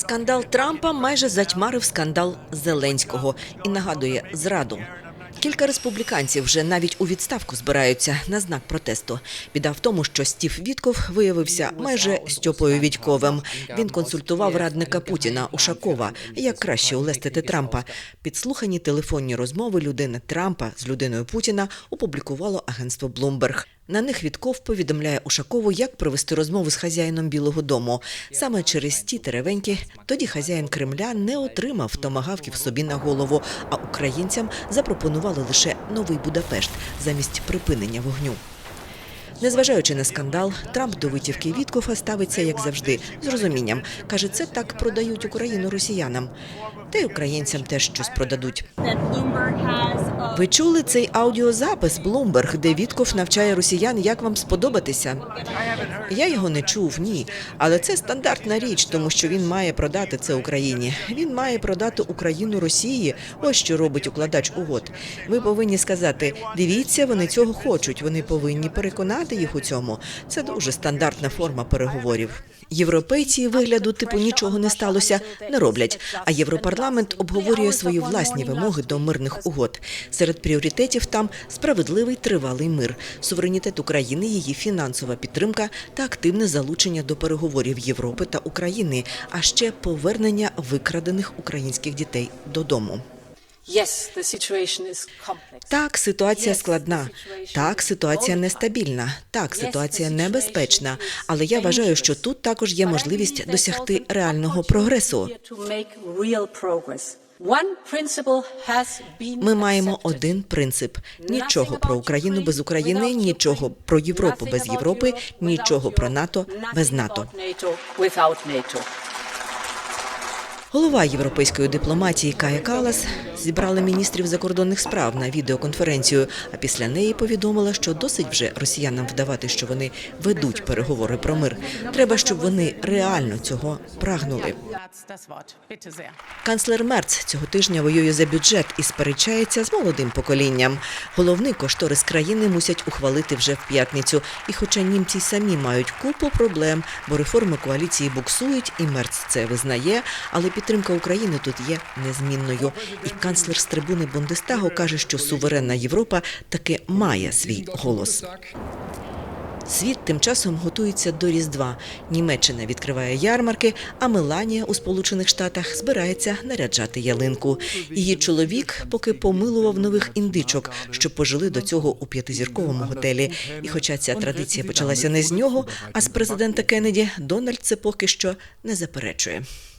Скандал Трампа майже затьмарив скандал Зеленського і нагадує зраду. Кілька республіканців вже навіть у відставку збираються на знак протесту. Біда в тому, що Стів Вітков виявився майже Стьопою Відьковим. Він консультував радника Путіна Ушакова, як краще улестити Трампа. Підслухані телефонні розмови людини Трампа з людиною Путіна опублікувало агентство Bloomberg. На них Вітков повідомляє Ушакову, як провести розмову з хазяїном Білого Дому. Саме через ті теревеньки тоді хазяїн Кремля не отримав томагавків собі на голову, а українцям запропонували лише новий Будапешт замість припинення вогню. Незважаючи на скандал, Трамп до витівки Віткофа ставиться як завжди з розумінням. каже, це так продають Україну росіянам. Та й українцям теж щось продадуть. Ви чули цей аудіозапис Bloomberg, де Вітков навчає росіян, як вам сподобатися? Я його не чув, ні. Але це стандартна річ, тому що він має продати це Україні. Він має продати Україну Росії. Ось що робить укладач угод. Ви повинні сказати: дивіться, вони цього хочуть. Вони повинні переконати їх у цьому. Це дуже стандартна форма переговорів. Європейці вигляду типу нічого не сталося не роблять. А європарламент обговорює свої власні вимоги до мирних угод. Серед пріоритетів там справедливий тривалий мир, суверенітет України, її фінансова підтримка та активне залучення до переговорів Європи та України, а ще повернення викрадених українських дітей додому. Так, ситуація складна. Так, ситуація нестабільна. Так, ситуація небезпечна. Але я вважаю, що тут також є можливість досягти реального прогресу. Ми маємо один принцип: нічого про Україну без України, нічого про Європу без Європи, нічого про НАТО без НАТО. Голова європейської дипломатії Кая Калас зібрала міністрів закордонних справ на відеоконференцію, а після неї повідомила, що досить вже росіянам вдавати, що вони ведуть переговори про мир. Треба, щоб вони реально цього прагнули. Канцлер Мерц цього тижня воює за бюджет і сперечається з молодим поколінням. Головний кошторис країни мусять ухвалити вже в п'ятницю. І хоча німці самі мають купу проблем, бо реформи коаліції буксують, і Мерц це визнає, але підтримка України тут є незмінною. І канцлер з трибуни Бундестагу каже, що суверенна Європа таки має свій голос. Світ тим часом готується до Різдва. Німеччина відкриває ярмарки, а Меланія у Сполучених Штатах збирається наряджати ялинку. Її чоловік поки помилував нових індичок, що пожили до цього у п'ятизірковому готелі. І хоча ця традиція почалася не з нього, а з президента Кеннеді, Дональд це поки що не заперечує.